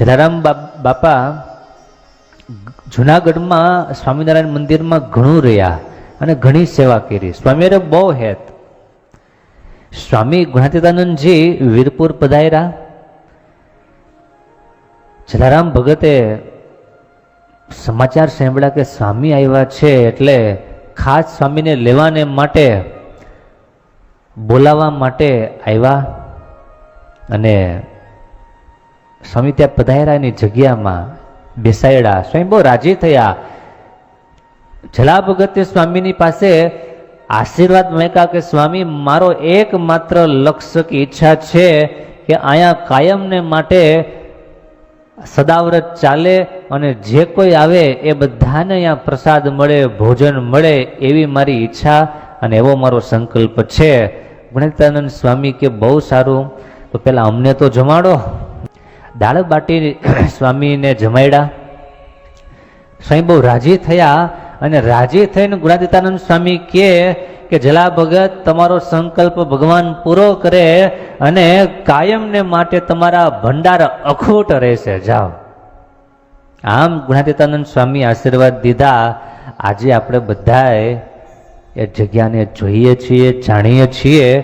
જલારામ બાપા જુનાગઢમાં સ્વામિનારાયણ મંદિરમાં ઘણું રહ્યા અને ઘણી સેવા કરી. સ્વામીએ બહુ હેત. સ્વામી ગુણાતીતાનંદજી વીરપુર પધાર્યા. જલારામ ભગતે સમાચાર સાંભળ્યા કે સ્વામી આવ્યા છે એટલે ખાસ સ્વામીને લેવાને માટે, બોલાવવા માટે આવ્યા અને સ્વામી ત્યાં પધાર્યાની જગ્યામાં બેસાડ્યા. સ્વામી બહુ રાજી થયા. જલા ભગતે સ્વામીની પાસે આશીર્વાદ મેકા કે, સ્વામી, મારો એકમાત્ર લક્ષ્ય કે ઈચ્છા છે કે અહીંયા કાયમને માટે સદાવ્રત ચાલે અને જે કોઈ આવે એ બધાને અહીંયા પ્રસાદ મળે, ભોજન મળે એવી મારી ઈચ્છા અને એવો મારો સંકલ્પ છે. ગુણિતાનંદ સ્વામી કે, બહુ સારું. તો પહેલાં અમને તો જમાડો. દાળ બાટી સ્વામીને જમાડ્યા સ્વામી બહુ રાજી થયા અને રાજી થઈને ગુણાદિતાનંદ સ્વામી કે કે, જલા ભગત, તમારો સંકલ્પ ભગવાન પૂરો કરે અને કાયમને માટે તમારા ભંડાર અખૂટ રહેશે. જાઓ. આમ ગુણાદિતાનંદ સ્વામી આશીર્વાદ દીધા. આજે આપણે બધાએ એ જગ્યાને જોઈએ છીએ, જાણીએ છીએ